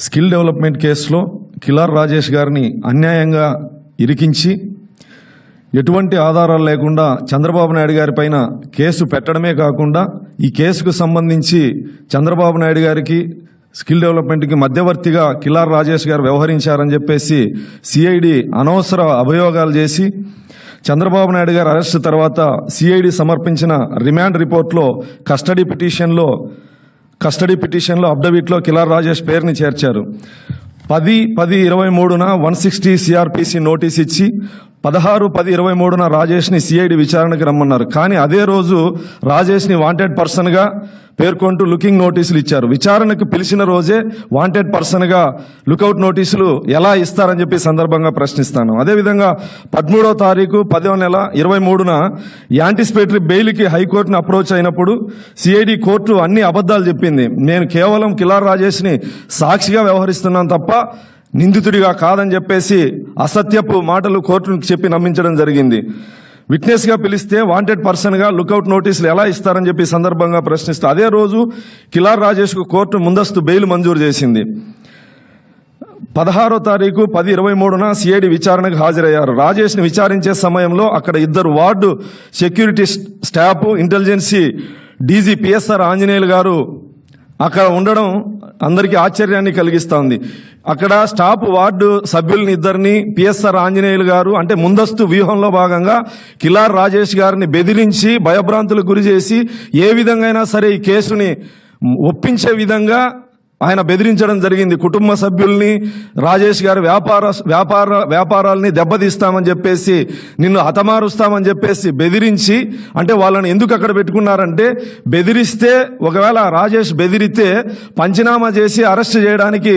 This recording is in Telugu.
స్కిల్ డెవలప్మెంట్ కేసులో కిలార్ రాజేష్ గారిని అన్యాయంగా ఇరికించి ఎటువంటి ఆధారాలు లేకుండా చంద్రబాబు నాయుడు గారి పైన కేసు పెట్టడమే కాకుండా ఈ కేసుకు సంబంధించి చంద్రబాబు నాయుడు గారికి స్కిల్ డెవలప్మెంట్కి మధ్యవర్తిగా కిలార్ రాజేష్ గారు వ్యవహరించారని చెప్పేసి సిఐడి అనవసర అభియోగాలు చేసి చంద్రబాబు నాయుడు గారు అరెస్ట్ తర్వాత సిఐడి సమర్పించిన రిమాండ్ రిపోర్ట్లో కస్టడీ పిటిషన్లో కస్టడీ పిటిషన్లో అఫిడవిట్లో కిలార్ రాజేష్ పేరుని చేర్చారు. పది పది ఇరవై మూడున వన్ సిక్స్టీ సిఆర్పిసి నోటీస్ ఇచ్చి పదహారు పది ఇరవై మూడున రాజేష్ని సిఐడి విచారణకు రమ్మన్నారు. కానీ అదే రోజు రాజేష్ని వాంటెడ్ పర్సన్గా పేర్కొంటూ లుకింగ్ నోటీసులు ఇచ్చారు. విచారణకు పిలిచిన రోజే వాంటెడ్ పర్సన్గా లుకౌట్ నోటీసులు ఎలా ఇస్తారని చెప్పి సందర్భంగా ప్రశ్నిస్తాను. అదేవిధంగా పదమూడవ తారీఖు పదవ నెల ఇరవై మూడున యాంటిసిపేటరీ బెయిల్కి హైకోర్టును అప్రోచ్ అయినప్పుడు సిఐడి కోర్టు అన్ని అబద్ధాలు చెప్పింది. నేను కేవలం కిలార్ రాజేష్ని సాక్షిగా వ్యవహరిస్తున్నాను తప్ప నిందితుడిగా కాదని చెప్పేసి అసత్యపు మాటలు కోర్టును చెప్పి నమ్మించడం జరిగింది. విట్నెస్గా పిలిస్తే వాంటెడ్ పర్సన్గా లుకౌట్ నోటీసులు ఎలా ఇస్తారని చెప్పి సందర్భంగా ప్రశ్నిస్తూ. అదే రోజు కిలార్ రాజేష్కు కోర్టు ముందస్తు బెయిల్ మంజూరు చేసింది. పదహారో తారీఖు పది ఇరవై మూడున సిఐడి విచారణకు హాజరయ్యారు. రాజేష్ని విచారించే సమయంలో అక్కడ ఇద్దరు ward security staff intelligence DG PSR Anjaneyulu garu అక్కడ ఉండడం అందరికీ ఆశ్చర్యాన్ని కలిగిస్తోంది. అక్కడ స్టాఫ్ వార్డు సభ్యుల్ని ఇద్దరిని పిఎస్ఆర్ ఆంజనేయులు గారు అంటే ముందస్తు వ్యూహంలో భాగంగా కిలార్ రాజేష్ గారిని బెదిరించి భయభ్రాంతులకు గురి చేసి ఏ విధంగా సరే ఈ కేసుని ఒప్పించే విధంగా ఆయన బెదిరించడం జరిగింది. కుటుంబ సభ్యుల్ని రాజేష్ గారు వ్యాపార వ్యాపార వ్యాపారాల్ని దెబ్బతీస్తామని చెప్పేసి నిన్ను హతమారుస్తామని చెప్పేసి బెదిరించి అంటే వాళ్ళని ఎందుకు అక్కడ పెట్టుకున్నారంటే బెదిరిస్తే ఒకవేళ రాజేష్ బెదిరితే పంచనామా చేసి అరెస్ట్ చేయడానికి